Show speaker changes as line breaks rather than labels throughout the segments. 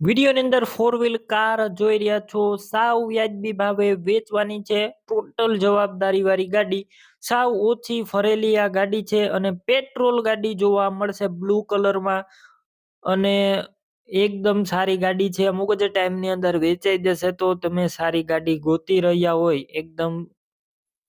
વિડીયોની અંદર four wheel car જોઈ રહ્યા છો. સાવ વ્યાજબી ભાવે વેચવાની છે. ટોટલ જવાબદારી વાળી ગાડી. સાવ ઓછી ફરેલી આ ગાડી છે અને પેટ્રોલ ગાડી જોવા મળશે બ્લુ કલરમાં અને એકદમ સારી ગાડી છે. અમુક જ ટાઈમની અંદર વેચાઈ જશે તો તમે સારી ગાડી ગોતી રહ્યા હોય. એકદમ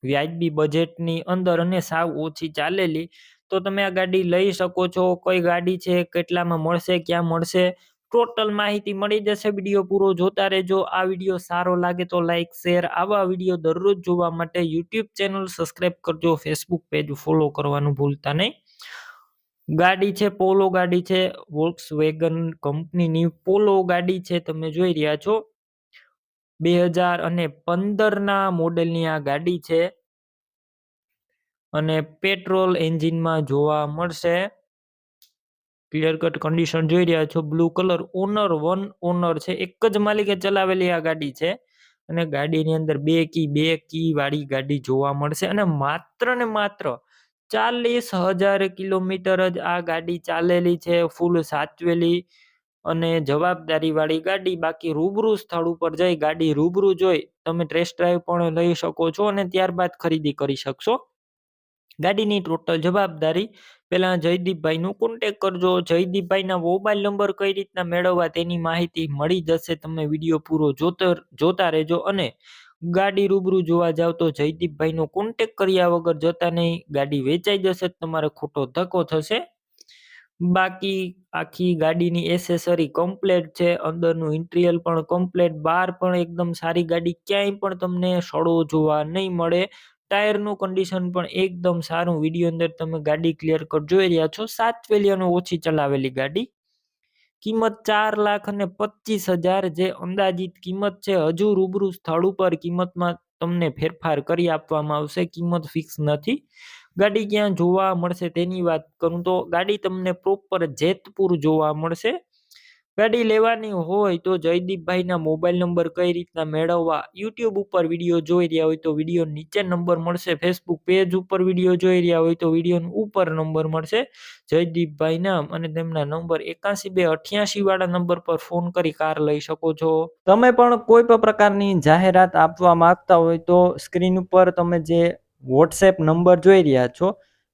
વ્યાજબી બજેટની અંદર અને સાવ ઓછી ચાલેલી. તો તમે આ ગાડી લઈ શકો છો. કઈ ગાડી છે, કેટલામાં મળશે, ક્યાં મળશે? ટોટલ માહિતી મળી જશે. વીડિયો પૂરો જોતા રહેજો. આ વીડિયો સારો લાગે તો લાઈક, શેર, આવા વીડિયો દરરોજ જોવા માટે યુટ્યુબ ચેનલ સબસ્ક્રાઈબ કરજો. ફેસબુક પેજ ફોલો કરવાનું ભૂલતા નહીં. ગાડી છે, પોલો ગાડી છે વોક્સ વેગન કંપનીની પોલો ગાડી છે. તમે જોઈ રહ્યા છો. બે હજાર અને પંદરના મોડેલની આ ગાડી છે. અને પેટ્રોલ એન્જિનમાં જોવા મળશે. ક્લિયર કટ કન્ડિશન જોઈ રહ્યા છો. Blue colour owner one owner છે. એક જ માલિકે ચલાવેલી આ ગાડી છે. અને ગાડીની અંદર બે કી બે કી વાળી ગાડી જોવા મળશે. અને માત્ર ને માત્ર ચાલીસ હજાર કિલોમીટર જ આ ગાડી ચાલેલી છે. ફૂલ સાચવેલી અને જવાબદારી વાળી ગાડી. બાકી રૂબરૂ સ્થળ ઉપર જઈ ગાડી રૂબરૂ જોઈ તમે ટેસ્ટ ડ્રાઈવ પણ લઈ શકો છો અને ત્યારબાદ ખરીદી કરી શકશો. ગાડીની ટોટલ જવાબદારી પહેલા જયદીપભાઈનું કોન્ટેક કરજો. જયદીપભાઈના મોબાઈલ નંબર કઈ રીતના મેળવવા તેની માહિતી મળી જશે તમે વીડિયો પૂરો જોતો જોતા રહેજો અને ગાડી રૂબરૂ જોવા જાવ તો જયદીપભાઈનો કોન્ટેક કર્યા વગર જતા નહીં, ગાડી વેચાઈ જશે, તમારે ખોટો ધક્કો થશે. બાકી આખી ગાડીની એસેસરી કમ્પ્લેટ છે, અંદરનું ઇન્ટિરિયર પણ કમ્પ્લેટ બહાર પણ એકદમ સારી ગાડી ક્યાંય પણ તમને સડો જોવા નહીં મળે. ટાયરનું કન્ડિશન પણ એકદમ સારું. વીડિયો અંદર તમે ગાડી ક્લિયર કટ જોઈ રહ્યા છો, સાત અને ઓછી ચલાવેલી ગાડી. કિંમત ચાર લાખ અને પચીસ હજાર જે અંદાજિત કિંમત છે, હજુ રૂબરૂ સ્થળ ઉપર કિંમતમાં તમને ફેરફાર કરી આપવામાં આવશે. કિંમત ફિક્સ નથી. ગાડી ક્યાં જોવા મળશે તેની વાત કરું તો ગાડી તમને પ્રોપર જેતપુર જોવા મળશે. ગાડી લેવાની હોય તો જયદીપભાઈના મોબાઈલ નંબર કઈ રીતના મેળવવા યુટ્યુબ ઉપર વીડિયો જોઈ રહ્યા હોય તો વીડિયો નીચે નંબર મળશે. ફેસબુક પેજ ઉપર વીડિયો જોઈ રહ્યા હોય તો વીડિયો ઉપર નંબર મળશે. જયદીપભાઈના અને તેમના નંબર એકાસી બે અઠ્યાસી વાળા નંબર પર ફોન કરી કાર લઈ શકો છો. તમે પણ કોઈ પણ પ્રકારની જાહેરાત આપવા માંગતા હોય તો સ્ક્રીન ઉપર તમે જે વોટ્સએપ નંબર જોઈ રહ્યા છો